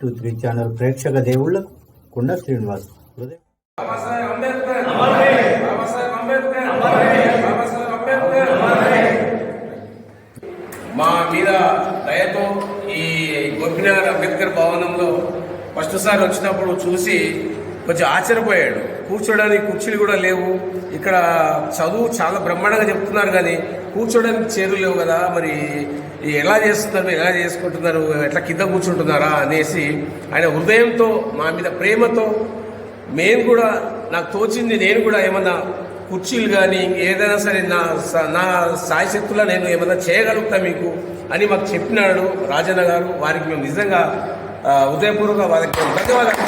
Three channel ప్రేక్షక దేవుళ్ళకు కుండ శ్రీనివాస్ మా మీద దయతో ఈ గోపినాథ్ అంబేద్కర్ భవనంలో ఫస్ట్ సార్ వచ్చినప్పుడు చూసి కొంచెం ఆశ్చర్యపోయాడు. కూర్చోడానికి కుర్చీలు కూడా లేవు. ఇక్కడ చదువు చాలా బ్రహ్మాండంగా చెప్తున్నారు కానీ కూర్చోడానికి చైర్లు లేవు కదా. మరి ఎలా చేస్తున్నారు మీరు ఎలా చేసుకుంటున్నారు ఎట్లా కింద కూర్చుంటున్నారా అనేసి ఆయన హృదయంతో మా మీద ప్రేమతో మేము కూడా నాకు తోచింది నేను కూడా ఏమన్నా కుర్చీలు కానీ ఏదైనా సరే నా స- నా సాయశక్తులా నేను ఏమన్నా చేయగలుగుతా మీకు అని మాకు చెప్పినాడు రాజన్న గారు. వారికి మేము నిజంగా హృదయపూర్వక వారికి ధన్యవాదాలు.